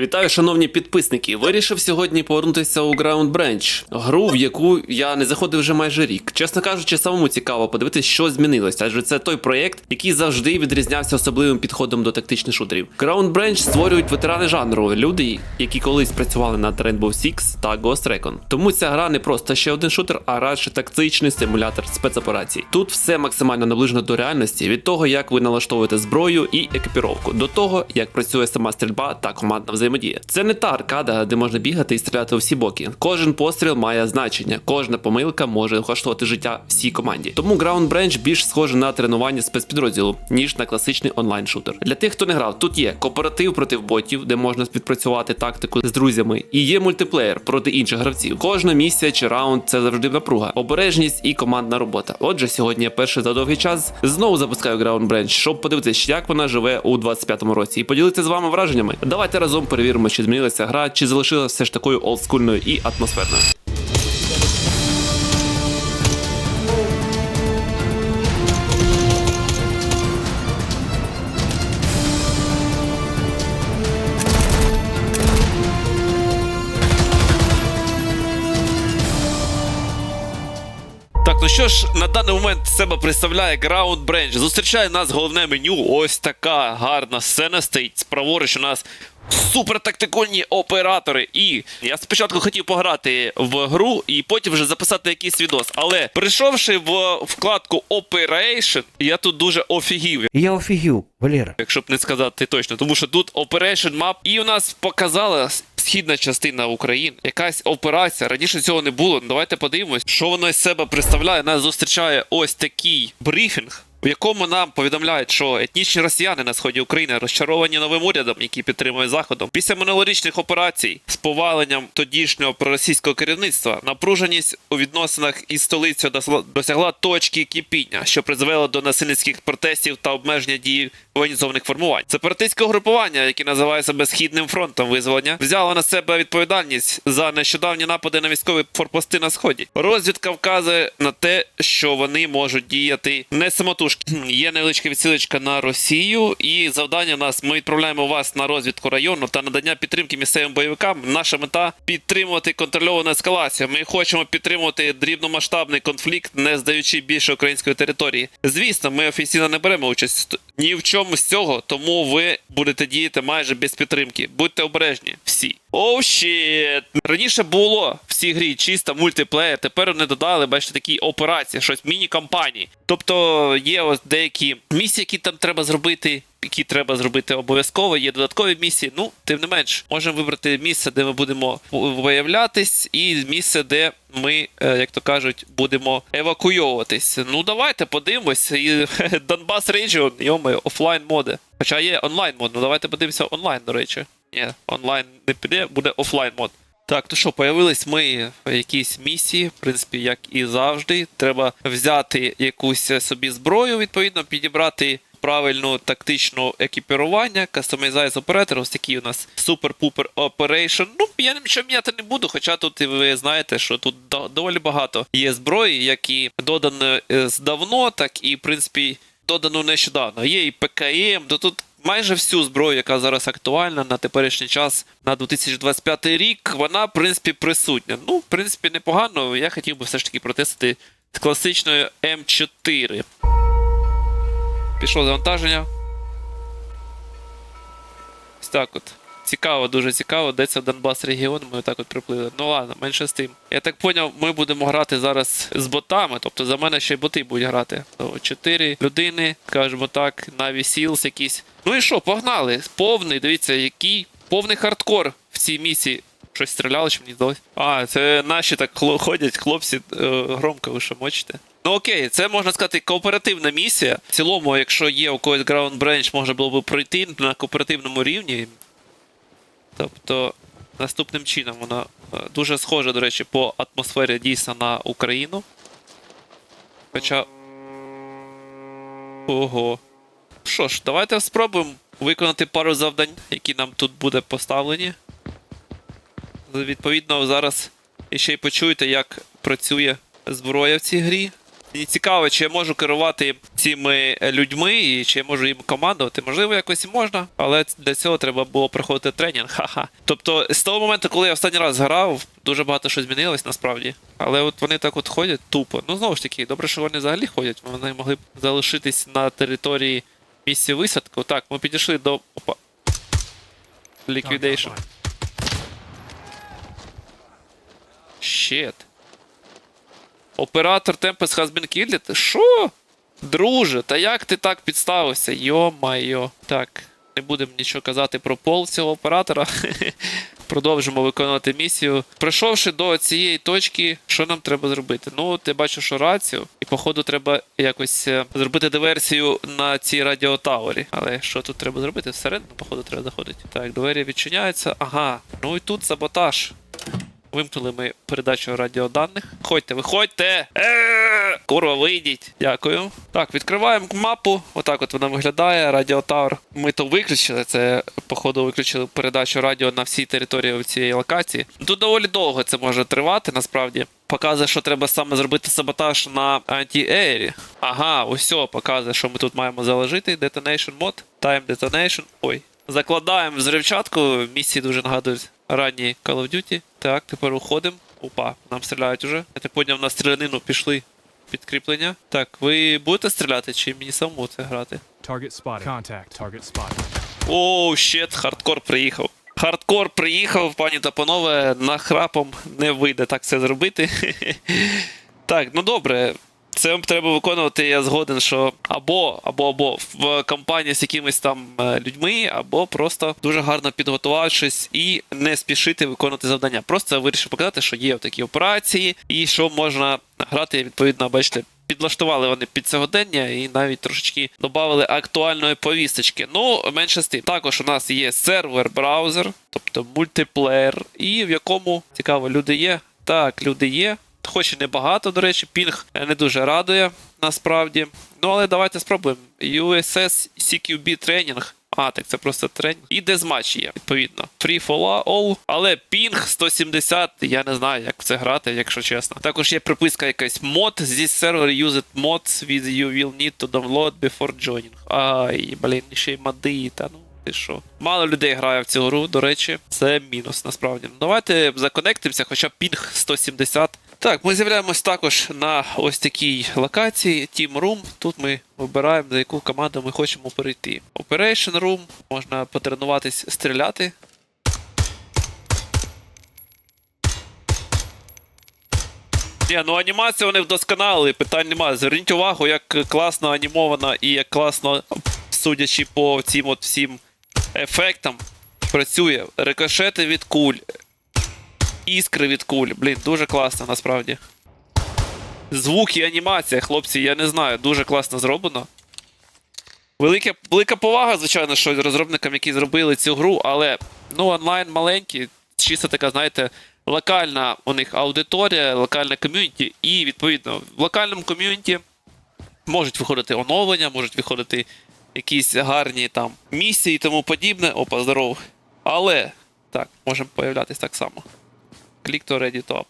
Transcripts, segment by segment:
Вітаю, шановні підписники. Вирішив сьогодні повернутися у Ground Branch, гру, в яку я не заходив вже майже рік. Чесно кажучи, самому цікаво подивитися, що змінилося, адже це той проєкт, який завжди відрізнявся особливим підходом до тактичних шутерів. Ground Branch створюють ветерани жанру, люди, які колись працювали над Rainbow Six та Ghost Recon. Тому ця гра не просто ще один шутер, а радше тактичний симулятор спецоперацій. Тут все максимально наближено до реальності від того, як ви налаштовуєте зброю і екіпіровку, до того, як працює сама стрільба та командна взаємодія. Це не та аркада, де можна бігати і стріляти у всі боки. Кожен постріл має значення, кожна помилка може коштувати життя всій команді. Тому Ground Branch більш схоже на тренування спецпідрозділу, ніж на класичний онлайн-шутер. Для тих, хто не грав, тут є кооператив проти ботів, де можна відпрацювати тактику з друзями, і є мультиплеєр проти інших гравців. Кожна місія чи раунд це завжди напруга, обережність і командна робота. Отже, сьогодні я перший за довгий час знову запускаю Ground Branch, щоб подивитися, як вона живе у 25-му році, і поділитися з вами враженнями. Давайте разом перевіримо, чи змінилася гра, чи залишилася все ж такою олдскульною і атмосферною. Ну що ж, на даний момент себе представляє Ground Branch. Зустрічає нас головне меню. Ось така гарна сцена стоїть. Праворуч у нас супертактикульні оператори. І я спочатку хотів пограти в гру і потім вже записати якийсь відос. Але прийшовши в вкладку Operation, я тут дуже офігів. Я офігів, Валера. Якщо б не сказати точно, тому що тут Operation Map, і у нас показала східна частина України, якась операція. Раніше цього не було. Давайте подивимось, що воно із себе представляє. Нас зустрічає ось такий брифінг. В якому нам повідомляють, що етнічні росіяни на сході України розчаровані новим урядом, який підтримує заходом. Після минулорічних операцій з поваленням тодішнього проросійського керівництва напруженість у відносинах із столицею досягла точки кипіння, що призвело до насильницьких протестів та обмеження дії воєнізованих формувань. Сепаратистське угрупування, яке називає себе Східним фронтом визволення, взяло на себе відповідальність за нещодавні напади на військові форпости на сході. Розвідка вказує на те, що вони можуть діяти не самотужки. Є невеличка відсилочка на Росію, і завдання у нас ми відправляємо вас на розвідку району та надання підтримки місцевим бойовикам. Наша мета підтримувати контрольовану ескалацію. Ми хочемо підтримувати дрібномасштабний конфлікт, не здаючи більше української території. Звісно, ми офіційно не беремо участь ні в чому з цього, тому ви будете діяти майже без підтримки. Будьте обережні, всі. Оу щіт! Раніше було в цій грі чисто мультиплеєр, тепер вони додали, бачите, такі операції, щось міні-кампанії. Тобто є ось деякі місії, які там треба зробити. Які треба зробити обов'язково, є додаткові місії. Ну, тим не менш, можемо вибрати місце, де ми будемо виявлятись, і місце, де ми, е, як то кажуть, будемо евакуйовуватись. Ну, давайте подивимось. І Донбас Region, йоми, офлайн моди. Хоча є онлайн мод, ну давайте подивимося онлайн, до речі. Ні, онлайн не піде, буде офлайн мод. Так, то що, появились ми в якійсь місії, в принципі, як і завжди. Треба взяти якусь собі зброю, відповідно, підібрати правильну тактичну екіпірування, кастомізайз оператор, ось такий у нас супер-пупер оперейшн. Ну, я нічого міняти не буду, хоча тут ви знаєте, що тут доволі багато є зброї, які додані е, здавно, так і, в принципі, додано нещодавно. Є і ПКМ, то тут майже всю зброю, яка зараз актуальна на теперішній час, на 2025 рік, вона, в принципі, присутня. Ну, в принципі, непогано. Я хотів би все ж таки протестити з класичною М4. Пішло завантаження. Ось так от. Цікаво, дуже цікаво, де це Донбас регіон, ми отак от приплили. Ну ладно, менше з тим. Я так поняв, ми будемо грати зараз з ботами, тобто за мене ще й боти будуть грати. То Чотири людини, скажімо так, Navy Seals якісь. Ну і що, погнали? Повний, дивіться, який повний хардкор в цій місії. Щось стріляли, чи мені здалось? А, це наші так ходять, хлопці, е, громко ви що мочите. Ну окей, це можна сказати кооперативна місія. В цілому, якщо є у когось Ground Branch, можна було б пройти на кооперативному рівні. Тобто, наступним чином вона е, дуже схожа, до речі, по атмосфері дійсно на Україну. Хоча. Ого. Що ж, давайте спробуємо виконати пару завдань, які нам тут буде поставлені. Відповідно, зараз ще й почуєте, як працює зброя в цій грі. Мені цікаво, чи я можу керувати цими людьми і чи я можу їм командувати. Можливо, якось і можна, але для цього треба було проходити тренінг. Ха-ха. Тобто, з того моменту, коли я останній раз грав, дуже багато що змінилось насправді. Але от вони так от ходять тупо. Ну знову ж таки, добре, що вони взагалі ходять. Вони могли б залишитись на території місця висадку. Так, ми підійшли до. Опа. Liquidation. Щет. Оператор Tempest has been killed? Що? Друже, та як ти так підставився? Йо-майо. Так, не будемо нічого казати про пол цього оператора. Продовжимо виконувати місію. Прийшовши до цієї точки, що нам треба зробити? Ну, я бачу, що рацію, і походу треба якось е, зробити диверсію на цій радіотаурі. Але що тут треба зробити? Всередину, походу, треба заходити. Так, двері відчиняються. Ага. Ну і тут саботаж. Вимкнули ми передачу радіоданих. Ходьте, виходьте! Е, Курва, вийдіть. Дякую. Так, відкриваємо мапу. Отак от вона виглядає. Радіотавр. Ми то виключили. Це, походу, виключили передачу радіо на всій території цієї локації. Тут доволі довго це може тривати, насправді. Показує, що треба саме зробити саботаж на анті-ері. Ага, ось показує, що ми тут маємо заложити. Detonation mod, Time Detonation. Ой. Закладаємо взривчатку. Місії дуже нагадують ранні Call of Duty. Так, тепер уходимо. Опа, нам стріляють уже. Я так поняв, на стрілянину пішли підкріплення. Так, ви будете стріляти чи мені самому це грати? Target spotted. Contact. Target spotted. Оу, щет, хардкор приїхав. Хардкор приїхав, пані та панове, нахрапом не вийде так це зробити. так, ну добре. Це треба виконувати, я згоден, що або, або, або в компанії з якимись там е, людьми, або просто дуже гарно підготувавшись і не спішити виконувати завдання. Просто вирішив показати, що є такі операції, і що можна грати, відповідно, бачите, підлаштували вони під сьогодення і навіть трошечки додали актуальної повісточки. Ну, менше з тим. Також у нас є сервер-браузер, тобто мультиплеєр, і в якому цікаво, люди є. Так, люди є. Хоч і небагато, до речі, пінг не дуже радує насправді. Ну, але давайте спробуємо. USS CQB тренінг. А, так це просто тренінг. І дезматч є, відповідно. Free for all. Але пінг 170, я не знаю, як в це грати, якщо чесно. Також є приписка якась мод. This server used mods with you will need to download before joining. Ай, блін, ще й моди, та ну. Ти що? Мало людей грає в цю гру, до речі, це мінус насправді. Ну, давайте законектимося, хоча пінг 170. Так, ми з'являємось також на ось такій локації Team Room. Тут ми вибираємо, за яку команду ми хочемо перейти. Operation Room, можна потренуватись стріляти. Ні, ну анімацію вони вдосконалили, питань немає. Зверніть увагу, як класно анімована і як класно, судячи по цим от всім ефектам, працює. Рикошети від куль, іскри від куль. Блін, дуже класно насправді. Звук і анімація, хлопці, я не знаю, дуже класно зроблено. Велика, велика повага, звичайно, що розробникам, які зробили цю гру, але ну, онлайн маленький, чисто така, знаєте, локальна у них аудиторія, локальне ком'юніті, і відповідно в локальному ком'юніті можуть виходити оновлення, можуть виходити якісь гарні там місії і тому подібне. Опа, здоров. Але так, можемо появлятись так само. Click to ready to up.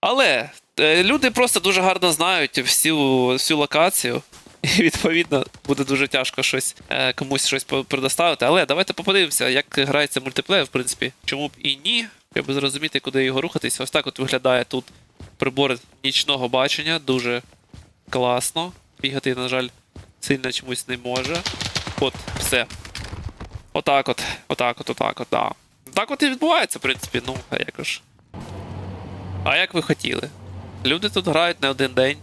Але е, люди просто дуже гарно знають всю, всю локацію. І відповідно буде дуже тяжко щось е, комусь щось предоставити. Але давайте подивимося, як грається мультиплеєр, в принципі. Чому б і ні? Щоб зрозуміти, куди його рухатись. Ось так от виглядає тут прибор нічного бачення. Дуже класно. Бігати, на жаль, сильно чомусь не може. От, все. Отак от. Отак от, отак от, да. Так от і відбувається, в принципі. Ну, а як ж. А як ви хотіли? Люди тут грають не один день.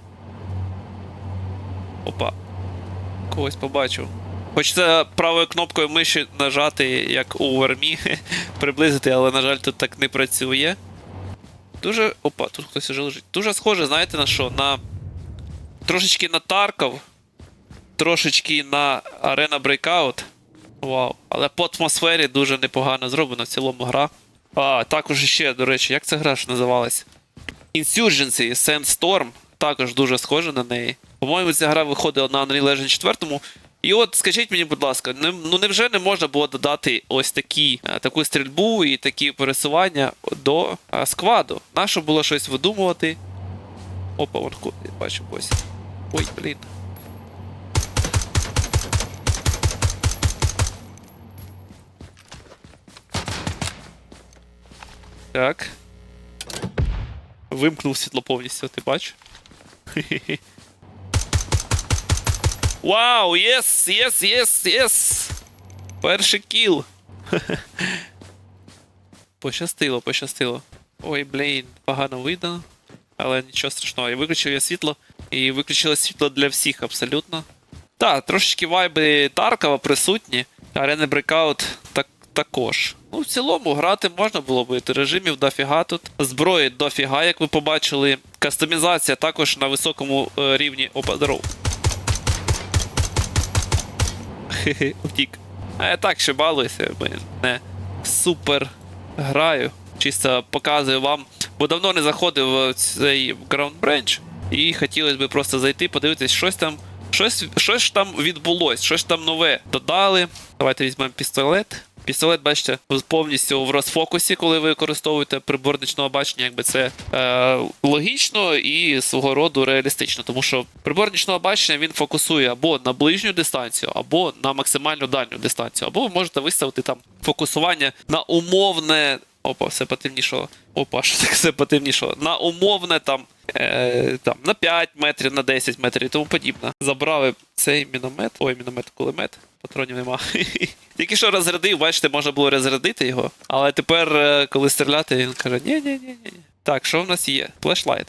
Опа. Когось побачив. Хочеться правою кнопкою миші нажати, як у армі, приблизити, але, на жаль, тут так не працює. Дуже. Опа, тут хтось уже лежить. Дуже схоже, знаєте на що? На. Трошечки на Тарков, трошечки на Arena Breakout. Вау. Але по атмосфері дуже непогано зроблена в цілому гра. А, також ще, до речі, як ця гра ж називалась? Insurgency Sandstorm. Також дуже схожа на неї. По-моєму, ця гра виходила на Unreal Engine 4. І от скажіть мені, будь ласка, не, ну невже не можна було додати ось такі, е, таку стрільбу і такі пересування до е, скваду? Нащо було щось видумувати? Опа, вон ку- бачу ось. Ой, блін. Так. Вимкнув світло повністю, ти бачиш? Вау, єс, єс, єс, єс! Перший кіл. Пощастило, пощастило. Ой, блін, погано видно. Але нічого страшного. Я виключив я світло. І виключило світло для всіх абсолютно. Так, трошечки вайби Таркова присутні. Арена Breakout так, також. Ну, в цілому, грати можна було би. Режимів дофіга тут. Зброї дофіга, як ви побачили. Кастомізація також на високому е, рівні. Опа. Хе-хе, втік. А я так ще балуюся, бо не супер граю. Чисто показую вам. Бо давно не заходив в цей Ground Branch. І хотілося б просто зайти, подивитись, щось там. Щось, щось там відбулось, щось там нове додали. Давайте візьмемо пістолет. Пістолет, бачите, повністю в розфокусі, коли ви використовуєте прибор нічного бачення, якби це е, логічно і свого роду реалістично. Тому що прибор нічного бачення він фокусує або на ближню дистанцію, або на максимально дальню дистанцію, або ви можете виставити там фокусування на умовне. Опа, все потемнішало. Опа, що так все потемнішало. На умовне там, е, там на 5 метрів, на 10 метрів і тому подібне. Забрали цей міномет. Ой, міномет, кулемет. Патронів нема. Тільки що розрядив, бачите, можна було розрядити його. Але тепер, е, коли стріляти, він каже: ні ні ні Так, що в нас є? Флешлайт.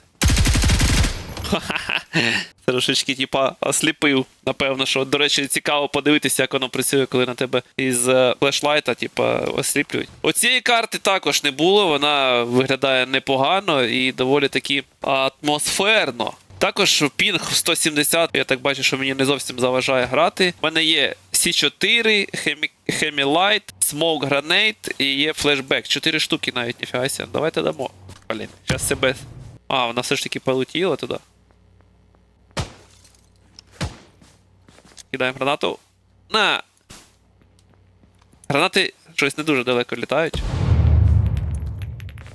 Трошечки, типа, осліпив. Напевно, що, до речі, цікаво подивитися, як воно працює, коли на тебе із е, флешлайта, типа, осліплюють. Оцієї карти також не було, вона виглядає непогано і доволі таки атмосферно. Також пінг 170, я так бачу, що мені не зовсім заважає грати. У мене є C4, Хемілайт, Smoke Grenade і є флешбек. Чотири штуки навіть, ніфіга себе. Давайте дамо. Блін, зараз себе. А, вона все ж таки полетіла туди. Кидаємо гранату. На! Гранати щось не дуже далеко літають.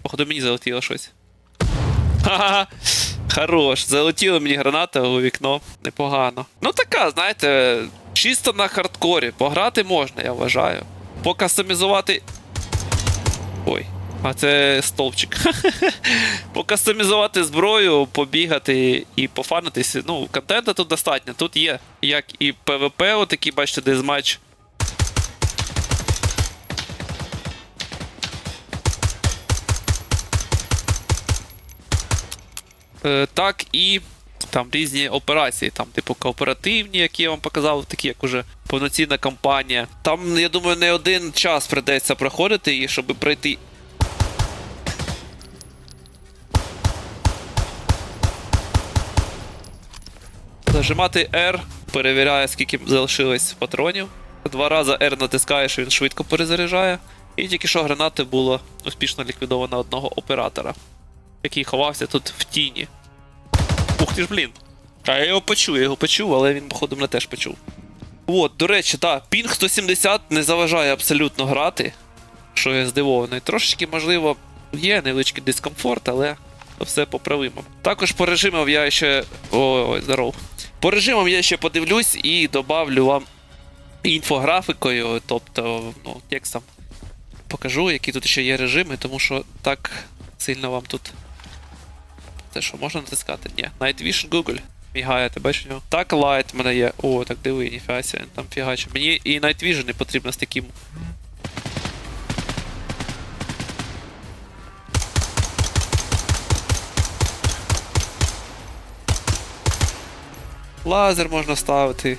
Походу мені залетіло щось. Ха-ха! Хорош, залетіла мені граната у вікно. Непогано. Ну така, знаєте, чисто на хардкорі. Пограти можна, я вважаю. Покастомізувати. Ой. А це стовпчик. Покастомізувати зброю, побігати і пофанитися. Ну, контенту тут достатньо. Тут є як і ПВП, отакі, бачите, дезматч. Е, так і там різні операції, там, типу, кооперативні, які я вам показав, такі як уже повноцінна кампанія. Там, я думаю, не один час придеться проходити, і щоб пройти Зажимати R, перевіряє, скільки залишилось патронів. Два рази R натискаєш, він швидко перезаряджає. І тільки що гранати було успішно ліквідовано одного оператора, який ховався тут в тіні. Ух ти ж, блін. А я його почув, я його почув, але він, походу, мене теж почув. От, до речі, так, пінг 170 не заважає абсолютно грати, що я здивований. Трошечки, можливо, є невеличкий дискомфорт, але все поправимо. Також по режимам я ще. Ой, ой, здоров. По режимам я ще подивлюсь і добавлю вам інфографікою, тобто, ну, текстом покажу, які тут ще є режими, тому що так сильно вам тут. Це що, можна натискати? Ні. Night Vision Google. Мігає, ти бачиш нього? Так, Light в мене є. О, так диви, ніфіга там фігаче. Мені і Night Vision не потрібно з таким. Лазер можна ставити.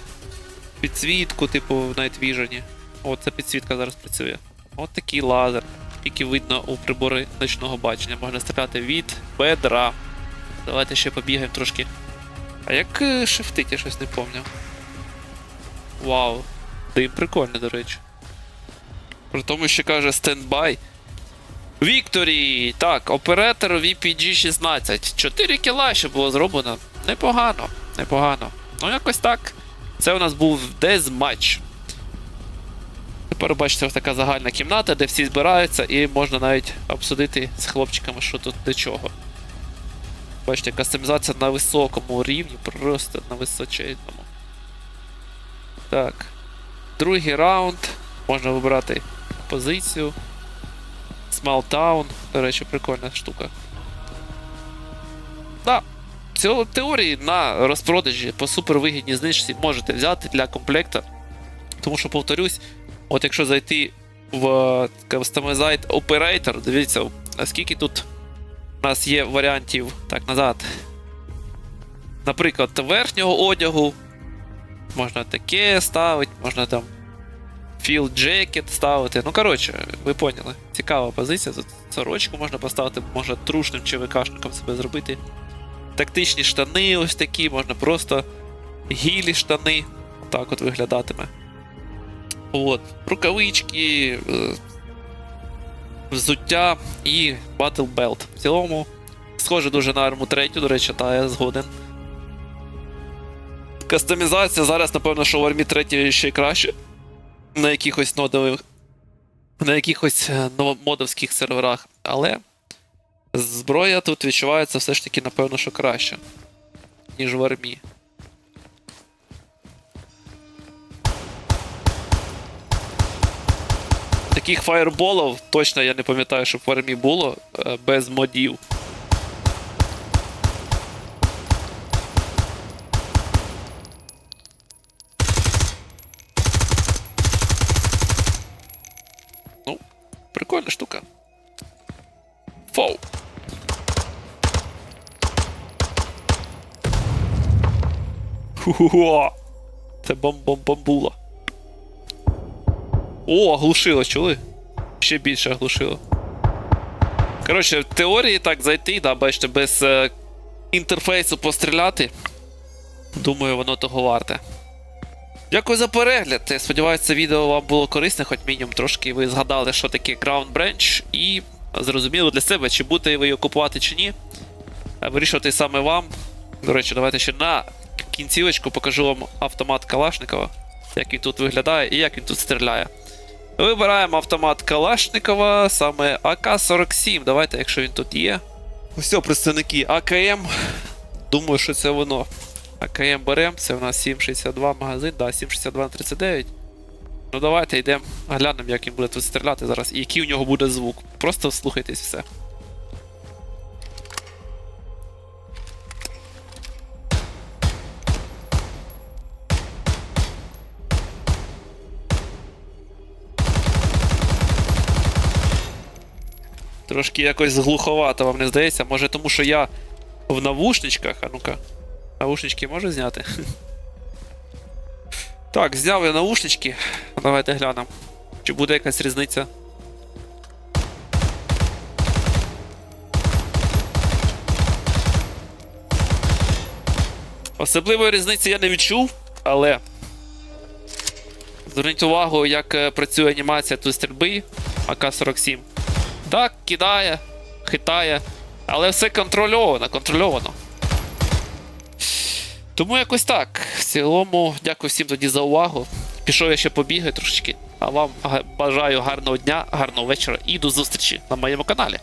Підсвітку, типу, в Night Vision. О, це підсвітка зараз працює. От такий лазер, який видно у прибори ночного бачення. Можна стріляти від бедра. Давайте ще побігаємо трошки. А як е, шифтить, я щось не пам'ятаю. Вау. Дим прикольний, до речі. При тому, що каже стендбай. Вікторі! Так, оператор VPG-16. 4 кіла ще було зроблено. Непогано, непогано. Ну, якось так. Це у нас був дезматч. Тепер бачите, ось така загальна кімната, де всі збираються, і можна навіть обсудити з хлопчиками, що тут до чого. Бачите, кастомізація на високому рівні, просто на височенному. Так. Другий раунд. Можна вибирати позицію. Small Town. До речі, прикольна штука. Да. Цього теорії на розпродажі по супервигідній знижці можете взяти для комплекта. Тому що, повторюсь, от якщо зайти в Customized Operator, дивіться, скільки тут у нас є варіантів так назад. Наприклад, верхнього одягу. Можна таке ставити, можна там Field Jacket ставити. Ну, коротше, ви поняли. Цікава позиція. Тут сорочку можна поставити, можна трушним чи ВКшником себе зробити. Тактичні штани ось такі, можна просто гілі штани. Так от виглядатиме. От. Рукавички, е, взуття і Battle Belt. В цілому, схоже дуже на арму третю, до речі, та я згоден. Кастомізація зараз, напевно, що в армії третій ще й краще. На якихось нодових. На якихось е, новомодовських серверах. Але зброя тут відчувається все ж таки, напевно, що краще, ніж в армії. Таких фаєрболів точно я не пам'ятаю, щоб в армії було е, без модів. Ну, прикольна штука. Ху-ху-ху. Це бом-бом-бомбула. О, оглушило, чули? Ще більше оглушило. Коротше, в теорії так зайти, да, бачите, без е, інтерфейсу постріляти. Думаю, воно того варте. Дякую за перегляд. Я сподіваюся, це відео вам було корисне, хоч мінімум трошки ви згадали, що таке Ground Branch, і зрозуміли для себе, чи будете ви його купувати чи ні. Вирішувати саме вам. До речі, давайте ще на кінцівочку покажу вам автомат Калашникова, як він тут виглядає і як він тут стріляє. Вибираємо автомат Калашникова, саме АК-47. Давайте, якщо він тут є. Ось представники АКМ. Думаю, що це воно. АКМ беремо, це у нас 7,62 магазин, да, 7,62 на 39. Ну давайте йдемо, глянемо, як він буде тут стріляти зараз і який у нього буде звук. Просто слухайтесь все. Трошки якось глуховато, вам не здається. Може тому, що я в навушничках. А ну-ка. Навушнички можу зняти? Так, зняв я наушнички. Давайте глянемо. Чи буде якась різниця? Особливої різниці я не відчув, але. Зверніть увагу, як е, працює анімація тут стрільби АК-47. Так, кидає, хитає, але все контрольовано, контрольовано. Тому якось так. В цілому, дякую всім тоді за увагу. Пішов я ще побігаю трошечки. А вам бажаю гарного дня, гарного вечора і до зустрічі на моєму каналі.